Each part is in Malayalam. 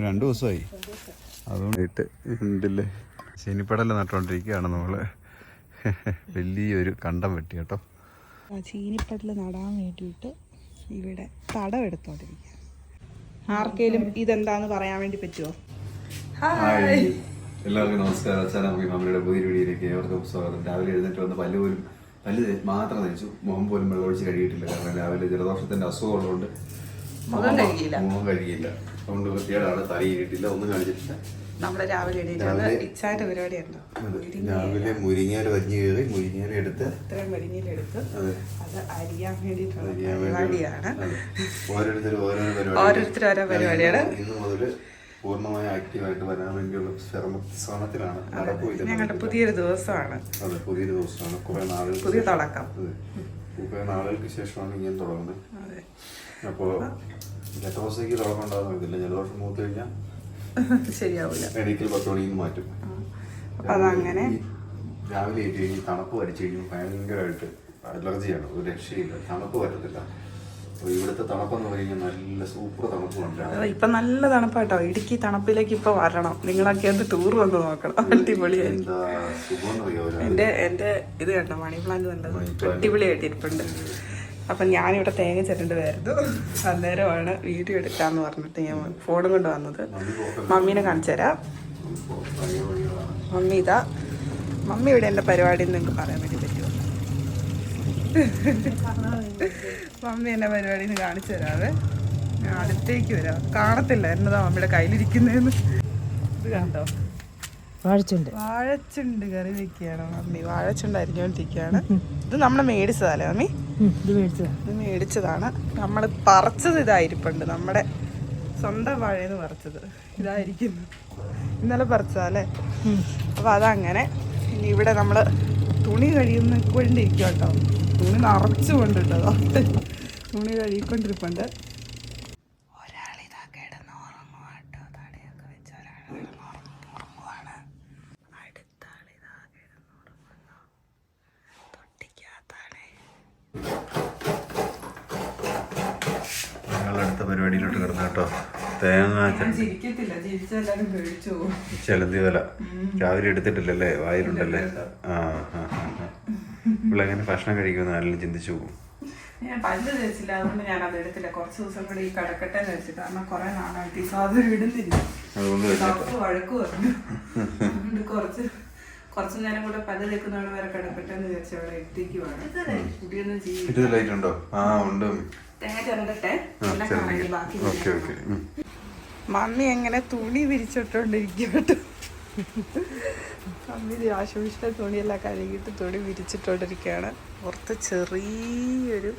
ഇപ്പം രണ്ട് ദിവസമായി. അതുകൊണ്ടിട്ട് ഉണ്ടല്ലേ ശനിപ്പടല നട്ടുകൊണ്ടിരിക്കുകയാണ് നമ്മൾ വലിയൊരു കണ്ടം വെട്ടി കേട്ടോ. ചീനിപ്പട്ടിൽ നടാൻ വേണ്ടിയിട്ട് ഇവിടെ തടം എടുത്തോണ്ടിരിക്കുക ആർക്കേലും ഇതെന്താന്ന് പറയാൻ വേണ്ടി പറ്റുമോ ഹായ്. എല്ലാവർക്കും നമസ്കാരം. അച്ഛനമ്മ മമ്മിയുടെ പുതിയ വീഡിയോയിലേക്ക് ഏവർക്കും സ്വാഗതം. രാവിലെ എഴുന്നേറ്റ് വന്ന് പല്ല് പോലും പല്ല് മാത്രം തയ്ച്ചു മുഖം പോലും വെള്ളമൊഴിച്ച് കഴുകിയിട്ടില്ല. കാരണം രാവിലെ ജലദോഷത്തിന്റെ അസുഖം ഉള്ളതുകൊണ്ട് മുഖം കഴുകിയില്ല. അതുകൊണ്ട് വൃത്തിയേടാണ് തലയിട്ടില്ല ഒന്നും കാണിച്ചിട്ടില്ല. നമ്മുടെ രാവിലെ ഇച്ചാന്റെ പരിപാടി രാവിലെ മുരിങ്ങയില. വരിഞ്ഞ് കയറി മുരിങ്ങയില എടുത്ത് ഇത്രയും അതെ. അത് അരിയാൻ വേണ്ടിയിട്ടുള്ള അരിയാൻ വേണ്ടി- പരിപാടിയാണ്. അതെ. ഓരോരുത്തരും ഓരോരോ പരിപാടി ഓരോരുത്തരും ഓരോ പരിപാടിയാണ്. ഇന്ന് മുതൽ പൂർണമായി ആക്റ്റീവായിട്ട് വരാൻ വേണ്ടിയുള്ള ശ്രമത്തിലാണ്. ഞങ്ങളുടെ പുതിയൊരു ദിവസമാണ്. അതെ പുതിയൊരു ദിവസമാണ്. കുറെ നാളുകൾ പുതിയ തുടക്കം. കുറെ നാളുകൾക്ക് ശേഷമാണ് ഇങ്ങനെ തുടങ്ങുന്നത്. ഇതില്ല ജലദോഷം മൂത്ത് കഴിഞ്ഞാൽ ശരിയാവില്ല മെഡിക്കൽ മാറ്റും. അപ്പൊ അതങ്ങനെ? രാവിലെ ഏറ്റ് കഴിഞ്ഞ് തണുപ്പ് വരച്ചു ഭയങ്കരമായിട്ട് അലർജിയാണ് ഒരു രക്ഷയില്ല. തണുപ്പ് വരത്തില്ല. ഇവിടുത്തെ തണുപ്പെന്ന് പറഞ്ഞു നല്ല സൂപ്പർ തണുപ്പുണ്ട്. ഇപ്പൊ നല്ല തണുപ്പാട്ടോ. ഇടുക്കി തണുപ്പിലേക്ക് ഇപ്പൊ വരണം. നിങ്ങളൊക്കെ അത് ടൂർ വന്ന് നോക്കണം. സുഖമെന്ന് എന്റെ എന്റെ ഇത് കണ്ടോ? മണി പ്ലാന്റ് നല്ലത് അടിപൊളിയായിട്ട് ഇരിപ്പുണ്ട് അപ്പം ഞാനിവിടെ തേങ്ങ ചിരണ്ട് വരുന്നു അന്നേരമാണ് വീഡിയോ എടുക്കാന്ന് പറഞ്ഞിട്ട് ഞാൻ ഫോണും കൊണ്ട് വന്നത്. മമ്മീനെ കാണിച്ചു തരാം. മമ്മി ഇതാ. മമ്മി ഇവിടെ എന്റെ പരിപാടി നിങ്ങൾക്ക് പറയാൻ വേണ്ടി പറ്റുമോ? മമ്മി എന്റെ പരിപാടി എന്ന് കാണിച്ചു തരാതെ ഞാൻ അടുത്തേക്ക് വരാം. കാണത്തില്ല. എന്നതാ മമ്മിയുടെ കയ്യിലിരിക്കുന്നതെന്ന്. ഇത് കണ്ടോ? വാഴച്ചുണ്ട്. വാഴച്ചുണ്ട് കറി വെക്കുകയാണ് മമ്മി. വാഴച്ചുണ്ട് അരിഞ്ഞോണ്ടിരിക്കുകയാണ് ഇത് നമ്മൾ മേടിച്ചതല്ലേ മമ്മി? ഇത് മേടിച്ചതാ. ഇത് മേടിച്ചതാണ്. നമ്മൾ പറിച്ചത് ഇതായിരിപ്പുണ്ട്. നമ്മുടെ സ്വന്തം വാഴയെന്ന് പറിച്ചത്. ഇതായിരിക്കുന്നു. ഇന്നലെ പറിച്ചതല്ലേ അപ്പോൾ അതങ്ങനെ. ഇനി ഇവിടെ നമ്മൾ തുണി കഴിയുന്ന കൊണ്ടിരിക്കും കേട്ടോ തുണി നിറച്ചു കൊണ്ടിട്ടോ തുണി കഴുകിക്കൊണ്ടിരിപ്പുണ്ട് ഒരാളിതാ കിടന്ന് ഉറങ്ങുക കേട്ടോ തടയൊക്കെ വെച്ച് ഒരാൾ കിടന്ന് ഉറങ്ങും ഉറങ്ങുവാണ് അടുത്ത ആളിതാ കിടന്നുറങ്ങുന്നു തൊട്ടിക്കകത്താണേ ഞങ്ങൾ അടുത്ത പരിപാടിയിലോട്ട് കിടന്നു കേട്ടോ തേങ്ങ ച- ചിരിക്കത്തില്ല ചിരിച്ചെല്ലാരും പേടിച്ചു പോകും ചെലന്തി വല രാവിലെ എടുത്തിട്ടില്ലല്ലേ? വായിലുണ്ടല്ലേ? ആ ആ ആ. ഇവളെങ്ങനെ ഭക്ഷണം കഴിക്കുമെന്ന് ആരെങ്കിലും ചിന്തിച്ചു പോകും ഞാൻ പല്ല് തേച്ചില്ല. അതുകൊണ്ട് ഞാൻ അത് എടുത്തില്ല. കുറച്ച് ദിവസം കൂടി ഈ കടക്കട്ടെ വെച്ചു കാരണം കുറെ നാളായിട്ട് ഈ സാധനം ഇടുന്നില്ല. ഡോക്ടർ വഴക്ക് പറഞ്ഞു അതുകൊണ്ട് കുറച്ച് കുറച്ച് നേരം കൂടെ പല്ല് തേക്കുന്നവിടെ വരെ കിടക്കട്ടെ എന്ന് വിചാരിച്ചു അവിടെ എത്തിക്കുവാണ്. കുടിയൊന്നും ചെയ്യും ഇത് ലൈറ്റ് ഉണ്ടോ? ആ ഉണ്ട്. തേങ്ങ കാണാം. ബാക്കി മമ്മി എങ്ങനെ തുണി വിരിച്ചിട്ടോണ്ടിരിക്കും കേട്ടോ മമ്മി ആശുപത്രിയുടെ തുണിയെല്ലാം കഴുകിയിട്ട് തുണി വിരിച്ചിട്ടോണ്ടിരിക്കുകയാണ്. പുറത്ത് ചെറിയൊരു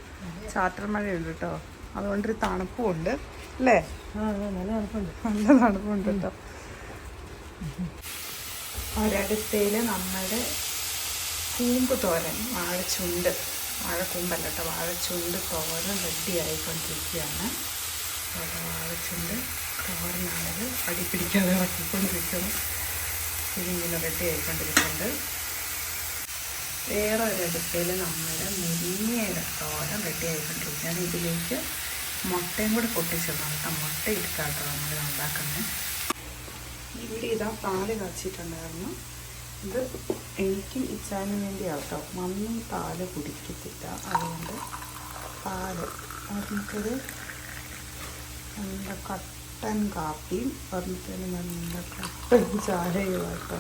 ചാറ്റൽ മഴയുണ്ട് കേട്ടോ. അതുകൊണ്ടൊരു തണുപ്പും ഉണ്ട് അല്ലേ നല്ല തണുപ്പുണ്ട്. നല്ല തണുപ്പുണ്ട് കേട്ടോ. ഒരടുത്തയിൽ നമ്മുടെ കൂമ്പ് തോരൻ വാഴച്ചുണ്ട്. വാഴക്കൂമ്പല്ല കേട്ടോ വാഴച്ചുണ്ട് തോരൻ റെഡി ആയിക്കൊണ്ടിരിക്കുകയാണ്. വാഴച്ചുണ്ട്. തോരനാണത് അടി പിടിക്കാതെ ഇറക്കിക്കൊണ്ടിരിക്കുന്നു ഇതിങ്ങനെ റെഡി ആയിക്കൊണ്ടിരിക്കുന്നുണ്ട് വേറെ ഒരിടത്തിൽ നമ്മുടെ മുരിങ്ങയുടെ തോരൻ റെഡി ആയിക്കൊണ്ടിരിക്കുകയാണ് ഇതിലേക്ക് മുട്ടയും കൂടെ പൊട്ടിച്ചിടണം കേട്ടോ. മുട്ട ഇട്ടാട്ടോ നമ്മൾ ഉണ്ടാക്കുന്നത്. ഇവിടെ ഇതാ പാൽ കാച്ചിട്ടുണ്ടായിരുന്നു. ഇത് എനിക്കും ഇച്ചാനും വേണ്ടിയാണ് കേട്ടോ. മമ്മിയും പാൽ കുടിക്കത്തില്ല. അതുകൊണ്ട് പാൽ. ഒരെണ്ണത്തൊരു നല്ല കട്ടൻ കാപ്പിയും പറഞ്ഞിട്ട് നല്ല കട്ടൻ ചായയുമായിട്ടോ.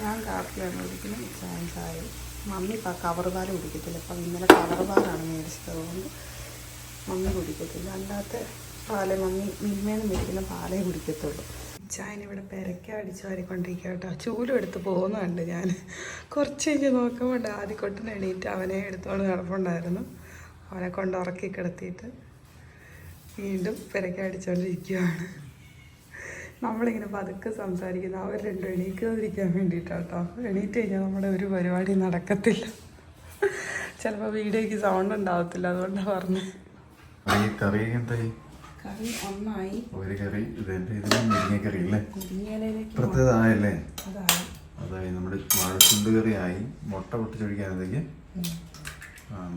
ഞാൻ കാപ്പിയാണ് കുടിക്കുന്നത് ചായ ചായ മമ്മി ഇപ്പം കവർ പാൽ കുടിക്കത്തില്ല. അപ്പം ഇന്നലെ കവർ പാലാണ് മേടിച്ചത്. അതുകൊണ്ട് മമ്മി കുടിക്കത്തില്ല. അല്ലാത്ത പാൽ മമ്മി മിൽമേന്ന് മേടിക്കുന്ന പാലേ കുടിക്കത്തുള്ളൂ. ചായന ഇവിടെ പെരക്ക അടിച്ച് വാരിക്കൊണ്ടിരിക്കുക കേട്ടോ. ചൂലും എടുത്ത് പോകുന്നുണ്ട് ഞാൻ. കുറച്ച് കഴിഞ്ഞ് നോക്കുമ്പോൾ ആദ്യക്കൊട്ടിന് എണീറ്റ് അവനെ എടുത്തോണ്ട് കിടപ്പുണ്ടായിരുന്നു അവനെ കൊണ്ട് ഉറക്കി കിടത്തിയിട്ട്. വീണ്ടും പെരക്കെ അടിച്ചുകൊണ്ടിരിക്കുകയാണ് നമ്മളിങ്ങനെ പതുക്കെ സംസാരിക്കുന്ന. അവർ രണ്ടും എണീക്കാതിരിക്കാൻ വേണ്ടിയിട്ടാട്ടോ. എണീറ്റ് കഴിഞ്ഞാൽ നമ്മുടെ ഒരു പരിപാടി നടക്കത്തില്ല. ചിലപ്പോൾ വീഡിയോയ്ക്ക് സൗണ്ട് ഉണ്ടാവത്തില്ല അതുകൊണ്ടാണ് പറഞ്ഞത് കറി എന്തായി? കറി ഒന്നായി. ഒരു കറി മുരിങ്ങക്കറി അല്ലേ? മുരിങ്ങയിലേക്ക് പ്രത്യേകത ആയല്ലേ അതായി. നമ്മുടെ വാഴച്ചുണ്ട് കറി ആയി മുട്ട ആ,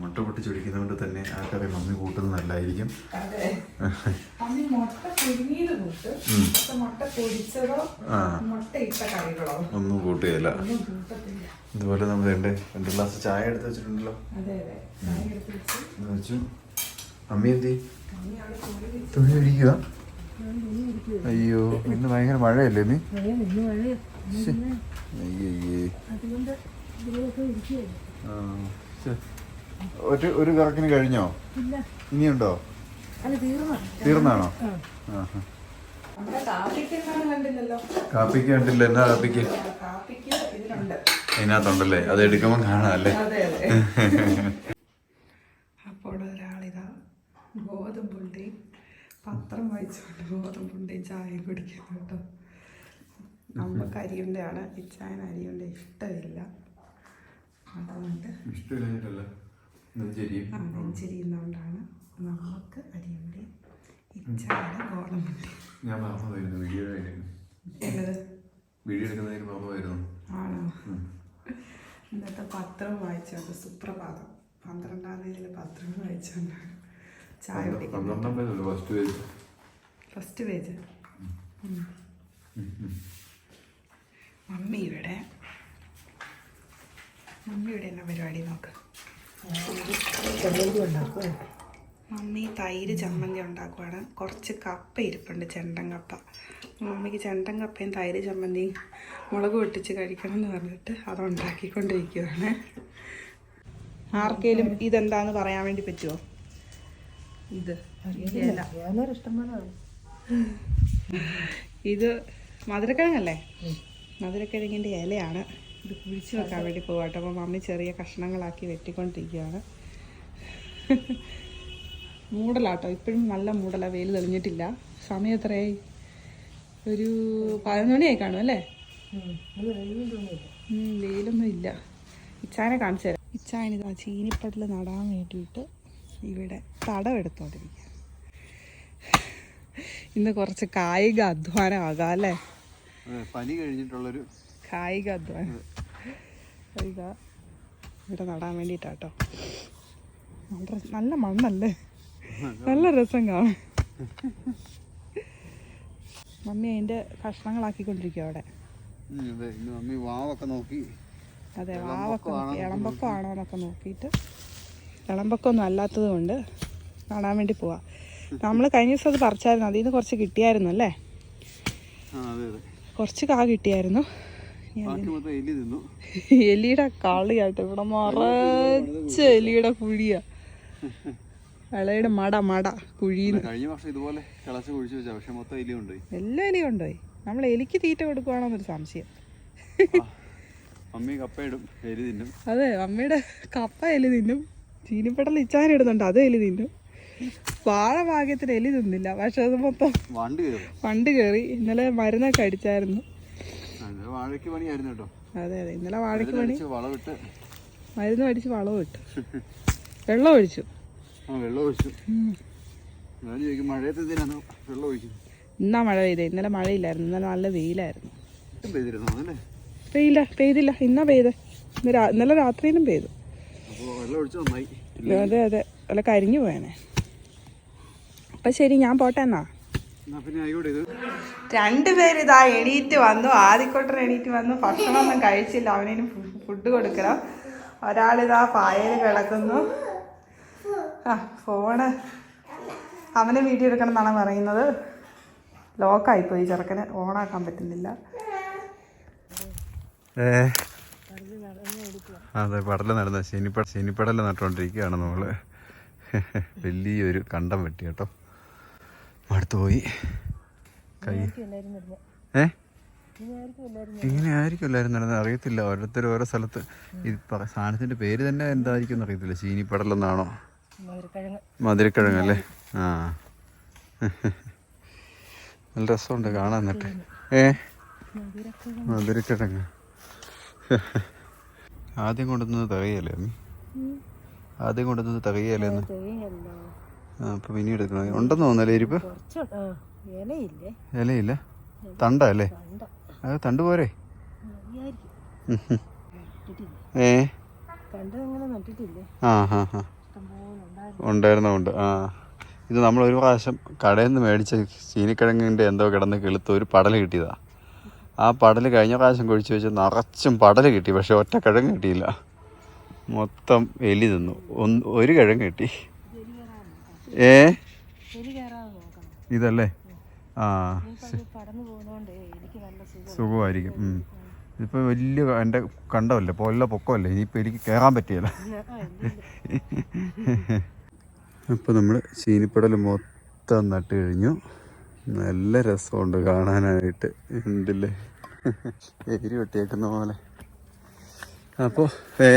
മുട്ട പൊട്ടിച്ചൊടിക്കുന്നതുകൊണ്ട് തന്നെ ആ കറി മമ്മി കൂട്ടുന്നത് നല്ലതായിരിക്കും. അതെ. മമ്മി മുട്ട പുഴുങ്ങിയത് കൂട്ടും. മുട്ട പൊരിച്ചതോ മുട്ട ഇട്ട കറികളോ? ഒന്നും കൂട്ടുകയില്ല. ഇതുപോലെ നമ്മൾ രണ്ട് രണ്ട് ഗ്ലാസ് ചായ എടുത്ത് വെച്ചിട്ടുണ്ടല്ലോ. വെച്ച്. അമ്മി എന്തി തുണി ഒഴിക്കുക അയ്യോ ഇന്ന് ഭയങ്കര മഴയല്ലേ നീ അയ്യേ ആ, ശ്ശെ. ഒരു ഒരു കറക്കിന് കഴിഞ്ഞോ? ഇനിയുണ്ടോ? തീർന്നാണോ? നമ്മുടെ കാപ്പിക്ക് കണ്ടില്ല. എന്നാ കാപ്പിക്ക്? അതിനകത്തുണ്ടല്ലേ? അത് എടുക്കുമ്പോൾ കാണാം അല്ലേ അതെ അതെ. അപ്പോൾ ഒരാളിതാ ഗോതമ്പുണ്ടയും പത്രം വായിച്ചുകൊണ്ട് ഗോതമ്പുണ്ടയും ചായയും കുടിക്കുന്നു കേട്ടോ. നമുക്ക് അരിയുണ്ടയാണ് ഇച്ചായൻ അരിയുണ്ട. ഇഷ്ടമില്ല. അതുകൊണ്ട് ഇഷ്ടമില്ല ആ നെഞ്ചിരിയുന്നതുകൊണ്ടാണ് നമുക്ക് ഗോതമ്പുണ്ടയും ഞാൻ മറന്നുപോയിരുന്നു വീഡിയോ ആയിരുന്നു. വീഡിയോ എടുക്കുന്നതിന് വരുന്നു ആണോ? ഇന്നത്തെ പത്രം വായിച്ചുകൊണ്ട് സുപ്രഭാതം. പന്ത്രണ്ടാം തീയതിയിലെ പത്രം വായിച്ചുകൊണ്ടാണ് ചായ കുടിക്കുന്നത് first page first page mummy ഇവിടെ. മമ്മി ഇവിടെ എന്നാ പരിപാടി നോക്ക്. ചമ്മന്തി മമ്മി തൈര് ചമ്മന്തി ഉണ്ടാക്കുവാണ്. കുറച്ച് കപ്പ ഇരിപ്പുണ്ട് ചെണ്ടൻ കപ്പ. മമ്മിക്ക് ചെണ്ടൻ കപ്പയും തൈര് ചമ്മന്തിയും മുളക് പൊട്ടിച്ച് കഴിക്കണം എന്ന് പറഞ്ഞിട്ട് അത് ഉണ്ടാക്കിക്കൊണ്ടിരിക്കുകയാണ് ആർക്കേലും ഇതെന്താന്ന് പറയാൻ വേണ്ടി പറ്റുമോ ഇത് ഇത് മധുരക്കിഴങ്ങല്ലേ? മധുരക്കിഴങ്ങിന്റെ ഇലയാണ്. ഇത് കുഴിച്ച് വെക്കാൻ വേണ്ടി പോവാട്ടോ. അപ്പോൾ മമ്മി ചെറിയ കഷ്ണങ്ങളാക്കി വെട്ടിക്കൊണ്ടിരിക്കുകയാണ് മൂടലാട്ടോ. ഇപ്പോഴും നല്ല മൂടല. വെയിൽ തെളിഞ്ഞിട്ടില്ല. സമയം എത്രയായി? ഒരു പതിനൊന്ന് മണിയായി കാണും അല്ലേ? വെയിലൊന്നും ഇല്ല. ഇച്ചാനെ കാണിച്ചു തരാം. ഇച്ചായൻ ഇതാ ചീനിപ്പടൽ നടാൻ വേണ്ടിയിട്ട് ഇവിടെ തടം തടവെടുത്തോണ്ടിരിക്കുക ഇന്ന് കുറച്ച് കായിക അധ്വാനമാകാം അല്ലേ? പനി കഴിഞ്ഞിട്ടുള്ളൊരു കായിക അധ്വാനം. ഇതാ. ഇവിടെ നടാൻ വേണ്ടിയിട്ടാട്ടോ. നല്ല മണ്ണല്ലേ? നല്ല രസം കാണും മമ്മി അതിന്റെ കഷ്ണങ്ങളാക്കിക്കൊണ്ടിരിക്കും അവിടെ. മമ്മി വാവൊക്കെ നോക്കി. അതെ വാവൊക്കെ നോക്കി. ഇളമ്പക്കം ആണോ എന്നൊക്കെ നോക്കിയിട്ട്. ഇളമ്പക്കമൊന്നും അല്ലാത്തത് കൊണ്ട് കാണാൻ വേണ്ടി പോവാ. നമ്മൾ കഴിഞ്ഞ ദിവസം അത് പറിച്ചായിരുന്നു. അതിൽ നിന്ന് കുറച്ച് കിട്ടിയായിരുന്നു അല്ലേ കുറച്ച് കാ കിട്ടിയായിരുന്നു. എലി എലിയുടെ കളിയാട്ടോ ഇവിടെ മറച്ച് എലിയുടെ കുഴിയാ. ഇളയുടെ മട മട കുഴിന്ന് കഴിഞ്ഞ വർഷം ഇതുപോലെ കിളച്ച് കുഴിച്ച് വെച്ചാ പക്ഷെ മൊത്തം എലി കൊണ്ടുപോയി. എല്ലാ എലിയും കൊണ്ടുപോയി. നമ്മൾ എലിക്ക് തീറ്റ കൊടുക്കുവാണോന്നൊരു സംശയം. മമ്മി എലി തിന്നും. അതെ അമ്മയുടെ കപ്പ എലി തിന്നും. ചീനിപ്പടൽ ഇച്ചാനിടുന്നുണ്ട് അത് എലി തിന്നും. വാഴ ഭാഗ്യത്തിന് എലി തിന്നില്ല പക്ഷെ അത് മൊത്തം വണ്ട് കയറും. ഇന്നലെ മരുന്നൊക്കെ അടിച്ചായിരുന്നു. വാഴയ്ക്ക് പണിയായിരുന്നു കേട്ടോ. അതെ അതെ. ഇന്നലെ വാഴയ്ക്ക് പണി. വളവിട്ട് മരുന്ന് അടിച്ച് വളം ഇട്ടു. വെള്ളം ഒഴിച്ചു. ആ വെള്ളം ഒഴിച്ചു. ഞാൻ ചോദിക്കും മഴയത്ത് എന്തിനാണ് വെള്ളം ഒഴിക്കുന്നത്? ഇന്നാ മഴ പെയ്തേ. ഇന്നലെ മഴയില്ലായിരുന്നു. ഇന്നലെ നല്ല വെയിലായിരുന്നു. പെയ്യില്ല പെയ്തില്ല. ഇന്നാ പെയ്തേ. ഇന്നലെ രാത്രിയിലും പെയ്തു. അതെ അതെ. അല്ല കരിഞ്ഞു പോയനെ. അപ്പൊ ശരി ഞാൻ പോട്ടെ എന്നാ. എന്നാ പിന്നെ ആയിക്കോട്ടെ ഇത്. രണ്ടുപേര് ഇതാ എണീറ്റ് വന്നു. ആദ്യക്കൊട്ടർ എണീറ്റ് വന്നു. ഭക്ഷണമൊന്നും കഴിച്ചില്ല. അവനും ഫുഡ് കൊടുക്കണം. ഒരാളിതാ പായയിൽ കിടക്കുന്നു. ആ ഫോണ്. അവനെ വീഡിയോ എടുക്കണം എന്നാണ് പറയുന്നത്. ലോക്കായിപ്പോയി ചെറുക്കന്. ഓണാക്കാൻ പറ്റുന്നില്ല. അതെ പടല നടന്ന ശനിപ്പട ശനിപ്പടല നട്ടുകൊണ്ടിരിക്കുകയാണ് നമ്മൾ വലിയൊരു കണ്ടം വെട്ടി കേട്ടോ. അടുത്ത് പോയി. കൈ. ഏ? ഇങ്ങനെ ആയിരിക്കും എല്ലാവരും നടന്നത്. അറിയത്തില്ല. ഓരോരുത്തർ ഓരോ സ്ഥലത്ത്. ഈ സാധനത്തിന്റെ പേര് തന്നെ എന്തായിരിക്കും എന്ന് അറിയത്തില്ല. ചീനിപ്പടലെന്നാണോ? മധുരക്കിഴങ്ങ് മധുരക്കിഴങ്ങ് അല്ലേ? ആ. നല്ല രസമുണ്ട് കാണാൻ എന്നിട്ട്. ഏ? മധുരക്കിഴങ്ങ്. മധുരക്കിഴങ്ങ് ആദ്യം കൊണ്ടുവന്നത് തകയല്ലേ അമ്മി? ആദ്യം കൊണ്ടുവന്നത് തകയല്ലേ എന്ന്? തേങ്ങയല്ലോ ആ അപ്പൊ ഇനി എടുക്കണം ഉണ്ടെന്ന് തോന്നല്ലേ ഇരിപ്പ്? ഇലയില്ല? തണ്ട അല്ലേ? അത് തണ്ട് പോരെ. ഏ? ആ ഹാ ഹാ. ഉണ്ടായിരുന്നുണ്ട് ആ. ഇത് നമ്മൾ ഒരു പ്രാവശ്യം കടയിൽ നിന്ന് മേടിച്ച ചീനിക്കിഴങ്ങിന്റെ എന്തോ കിടന്ന് കിളുത്ത് ഒരു പടൽ കിട്ടിയതാ. ആ പടൽ കഴിഞ്ഞ പ്രാവശ്യം കുഴിച്ച് വെച്ച് നിറച്ചും പടൽ കിട്ടി പക്ഷെ ഒറ്റ കിഴങ്ങ് കിട്ടിയില്ല. മൊത്തം എലി തിന്നു. ഒന്ന് ഒരു കിഴങ്ങ് കിട്ടി. ഏ? ഇതല്ലേ? ആ സുഖമായിരിക്കും. ഇതിപ്പോൾ വലിയ എന്റെ കണ്ടമല്ലേ? പോലെ പൊക്കമല്ലേ? ഇനിയിപ്പോൾ എനിക്ക് കയറാൻ പറ്റിയല്ല. അപ്പോൾ നമ്മൾ ചീനിപ്പടൽ മൊത്തം നട്ട് കഴിഞ്ഞു. നല്ല രസമുണ്ട് കാണാനായിട്ട്. ഉണ്ടല്ലേ? എരി വെട്ടിയേക്കുന്ന പോലെ. അപ്പോൾ ഏ?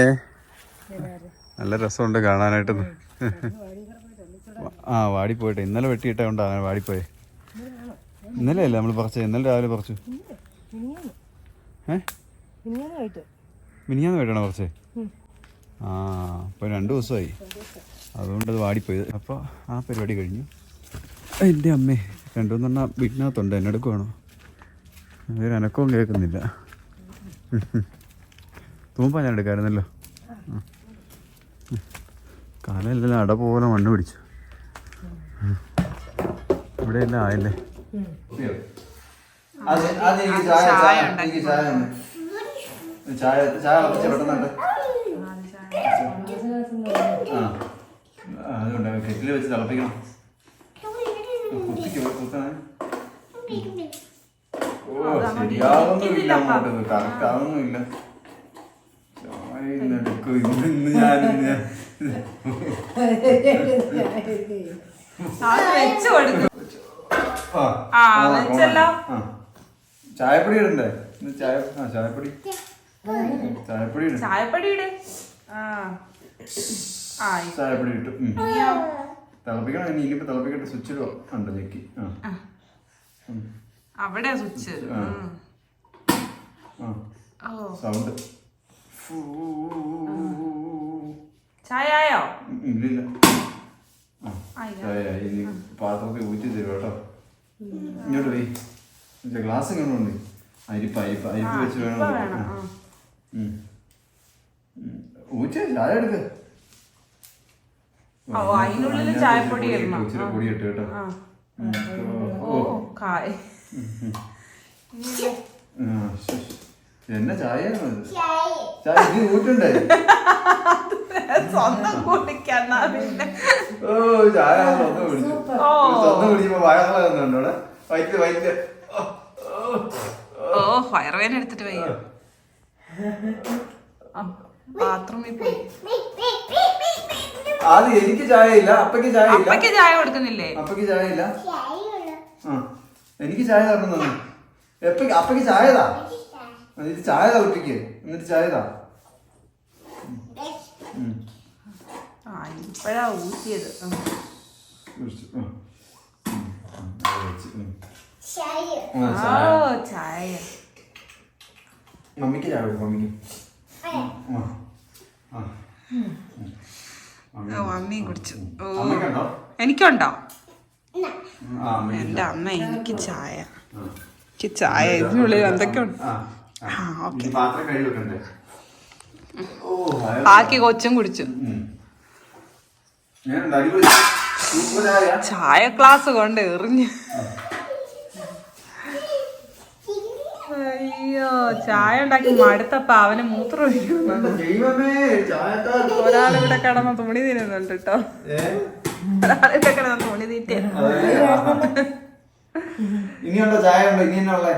നല്ല രസമുണ്ട് കാണാനായിട്ട്. ആ വാടിപ്പോയിട്ട്. ഇന്നലെ വെട്ടിയിട്ടോണ്ട് അങ്ങനെ വാടിപ്പോയെ. ഇന്നലെ അല്ലേ നമ്മൾ പറിച്ചത്? ഇന്നലെ രാവിലെ പറിച്ചു. മിനിയാന്ന് മിനിഞ്ഞാന്ന് വേട്ടണോ പറിച്ചേ. ആ അപ്പോൾ രണ്ട് ദിവസമായി. അതുകൊണ്ട് അത് വാടിപ്പോയത് അപ്പോൾ ആ പരിപാടി കഴിഞ്ഞു. എന്റെ അമ്മേ രണ്ടുമൂന്നെണ്ണം വീട്ടിനകത്തുണ്ട്. എന്നെ എടുക്കുവാണോ? വേറെ അനക്കവും കേൾക്കുന്നില്ല. തൂമ്പാ ഞാൻ എടുക്കാമായിരുന്നല്ലോ കാലെല്ലാം അട പോലെ മണ്ണ് പിടിച്ചു. ഇവിടെ എല്ലാം ആയല്ലേ ചായ ചായ ചായ പെട്ടെന്നുണ്ട്. ആ ആ, അതുകൊണ്ട് കെറ്റിൽ വെച്ച് തിളപ്പിക്കണം. കുത്തിക്ക് ഓ ശരിയാവുന്നില്ല അങ്ങോട്ട്. കറക്റ്റ് ആവുന്നുമില്ല ചായ ഞാൻ. വെച്ച് കൊടുക്കും. ആ, ആ, ആ, വെച്ചല്ലോ. ആ. ചായപ്പൊടി ഇടണ്ടേ? ചായ ചായപ്പൊടി. ചായപ്പൊടി ചായപ്പൊടി ഇട്. ചായപ്പൊടി ഇട്ടു. തിളപ്പിക്കണം. ഇനി ഇനിയിപ്പോ തിളപ്പിക്കട്ടെ. സ്വിച്ച് ഉണ്ട് ഞെക്കി അവിടെ സ്വിച്ച്. സൗണ്ട്. ചായ ആയോ? ഇല്ലില്ല. ഇനി പാത്രത്തിൽ ഊറ്റി തരും കേട്ടോ? ഇങ്ങോട്ട് പോയി ഗ്ലാസ് ഇങ്ങോട്ട് ഉണ്ട് അരിപ്പ് അരിപ്പ് അരിപ്പ് വെച്ച് വേണം. ഊറ്റി ചായ എടുക്ക്. ചായപ്പൊടി ഇച്ചിരി പൊടി ഇട്ട് കേട്ടോ. ഓ. കായ്. എന്നാ ചായ. ഇത് ഊറ്റണ്ടേ? സ്വന്തം കുടിക്കാന്നാ പിന്നെ. ഓ ചായ ഒന്ന് വിളിച്ചു ഓ. വിളിച്ചപ്പോ വയറുള്ള അവിടെ വൈറ്റ് വൈറ്റ് ഓ, വയറുവേന എടുത്തിട്ട് വയ്യ ബാത്റൂമിൽ പോയി. അത് എനിക്ക് ചായ ഇല്ല അപ്പയ്ക്ക് ചായ ഇല്ല അപ്പയ്ക്ക് ചായ കൊടുക്കുന്നില്ലേ? അപ്പയ്ക്ക് ചായ ഇല്ല ആ. എനിക്ക് ചായ തരണം തന്നെ. എപ്പയ്ക്ക് അപ്പയ്ക്ക് ചായതാ? എന്നിട്ട് ചായ തിളപ്പിക്ക്. എന്നിട്ട് ചായതാ? ഉം. ഇപ്പഴാ ഊറ്റിയത് ചായ. മമ്മിക്ക് ചായ. മമ്മിക്ക് കുടിച്ചു എനിക്കുണ്ടോ എന്റെ അമ്മ എനിക്ക് ചായ എനിക്ക് ചായ ഇതിനുള്ളിൽ എന്തൊക്കെയുണ്ട് ആ ഓക്കെ ബാക്കി കൊച്ചും കുടിച്ചു. ചായ ചായ ക്ലാസ് കൊണ്ട് എറിഞ്ഞ്. അയ്യോ ചായ ഉണ്ടാക്കി മടുത്തപ്പ അവന് മൂത്രം ഒരാളിവിടെ കിടന്ന് തുണി തിന്നുന്നുണ്ട് കേട്ടോ. ഒരാളിവിടെ കിടന്ന് തുണി തീറ്റ ഇനിയുണ്ടോ ചായ ഉണ്ടോ ഇനി ഉള്ളേ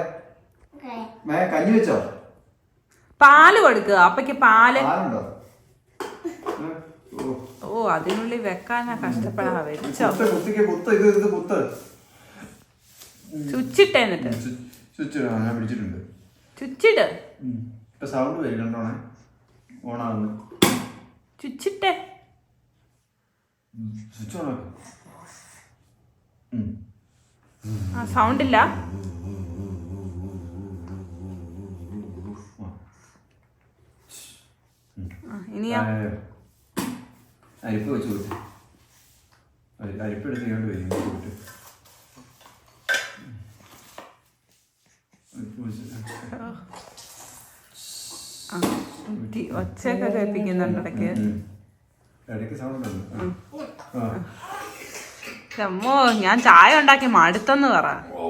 കഞ്ഞി വെച്ചോ? പാൽ കൊടുക്കുക അപ്പക്ക് പാൽ. പാലുണ്ടോ? ഏ? ഓ. അതിനുള്ളിൽ വെക്കാനാ കഷ്ടപ്പെടാ. വെച്ചോ. ചുച്ചിട്ടേ എന്നിട്ട്. ചുച്ചിട്. സൗണ്ട് വരും കണ്ടോണേ? ഓണാവുന്നു. ചുച്ചിട്ടേ. സ്വിച്ച് ഓണാക്കും ഉം. ആ സൗണ്ട് ഇല്ല. ഇനിയാ അരിപ്പ് വെച്ച് കൂട്ടി അരി- അരിപ്പ് എടുത്ത് ഇങ്ങോട്ട് വരും കൂട്ടി അരിപ്പ് ഒച്ചയൊക്കെ കേൾപ്പിക്കുന്നുണ്ട് ഇടയ്ക്ക്. ഇടയ്ക്ക് സൗണ്ട് ഉണ്ട് ആ. അമ്മോ ഞാൻ ചായ ഉണ്ടാക്കി മടുത്തെന്ന് പറ. ഓ.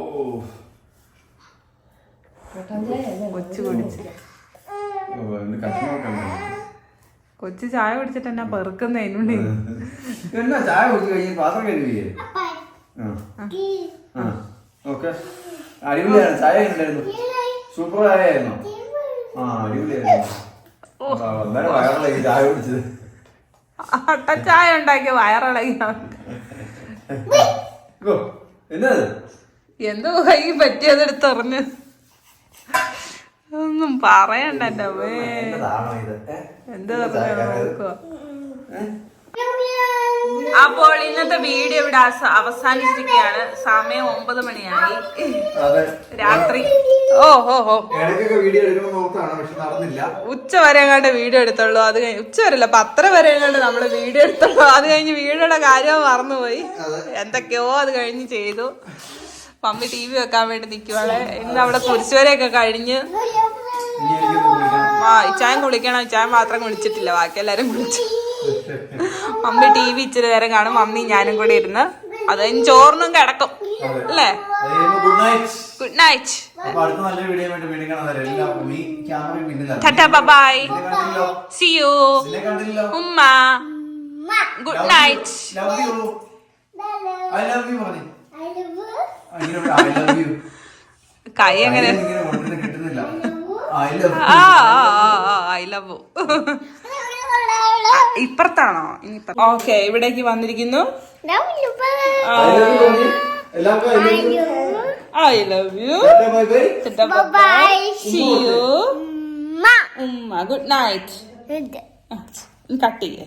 കൊച്ചു കുടിച്ച് ഓ, അതിന്റെ കഷ്ണമൊക്കെ ഉണ്ട്. കൊച്ചു ചായ കുടിച്ചിട്ട് എന്നാ പെറുക്കുന്ന അതിനുണ്ട് എന്നാ ചായ കുടിച്ചു കഴിഞ്ഞ് പാത്രം കഴുകിയേ? ഓക്കെ. അടിപൊളിയാണ് ചായ ഉണ്ടായിരുന്നു സൂപ്പർ ചായ ആയിരുന്നു ആ അടിപൊളിയായിരുന്നു വയറിളകി ചായ കുടിച്ചത്. അട്ട ചായ ഉണ്ടാക്കി വയറിളകി. എന്നത്? എന്തോ കൈ പറ്റിയത് എടുത്തെറിഞ്ഞ് ഒന്നും പറയണ്ട എന്താ? നോക്കുക അപ്പോൾ ഇന്നത്തെ വീഡിയോ ഇവിടെ അവസ- അവസാനിച്ചിരിക്കുകയാണ് സമയം ഒമ്പത് മണിയായി. അതെ. രാത്രി. ഓ ഹോ ഹോ. ഉച്ച വരെ എങ്ങാണ്ട് വീഡിയോ എടുത്തുള്ളൂ. അത് കഴിഞ്ഞ് ഉച്ച വരെയല്ല പത്ര വരെ എങ്ങാണ്ട് നമ്മൾ വീഡിയോ എടുത്തുള്ളൂ. അത് കഴിഞ്ഞ് വീഡിയോയുടെ കാര്യം മറന്നുപോയി. എന്തൊക്കെയോ അത് കഴിഞ്ഞ് ചെയ്തു. പമ്മി ടി വി വെക്കാൻ വേണ്ടി നിൽക്കുവാണ് ഇന്ന് അവിടെ കുരിശുവരെയൊക്കെ കഴിഞ്ഞ്. ഇച്ചായം കുളിക്കണം. ഇച്ചായം മാത്രം കുളിച്ചിട്ടില്ല. ബാക്കി എല്ലാരും കുളിച്ചു. മമ്മി ടി വി ഇച്ചിരി നേരം കാണും. മമ്മി ഞാനും കൂടി ഇരുന്ന് അത് കഴിഞ്ഞ് ചോറിനും കിടക്കും. അല്ലേ? ഗുഡ് നൈറ്റ് ഗുഡ് നൈറ്റ് അപ്പൊ അടുത്ത നല്ല വീഡിയോ ആയിട്ട് വീണ്ടും കാണാൻ വരാം എല്ലാവർക്കും ഈ ടാറ്റ ബൈ സി യു ഉമ്മ. Good night love you I love you പറഞ്ഞു ഇങ്ങനെ ഐ ലവ് യു കൈ എങ്ങനെ? I love ഇപ്പുറത്താണോ? ഇനി ഓക്കെ ഇവിടേക്ക് വന്നിരിക്കുന്നു. ഐ ലവ് യു ഉമ്മ ഗുഡ് നൈറ്റ് കട്ട് ചെയ്യേ.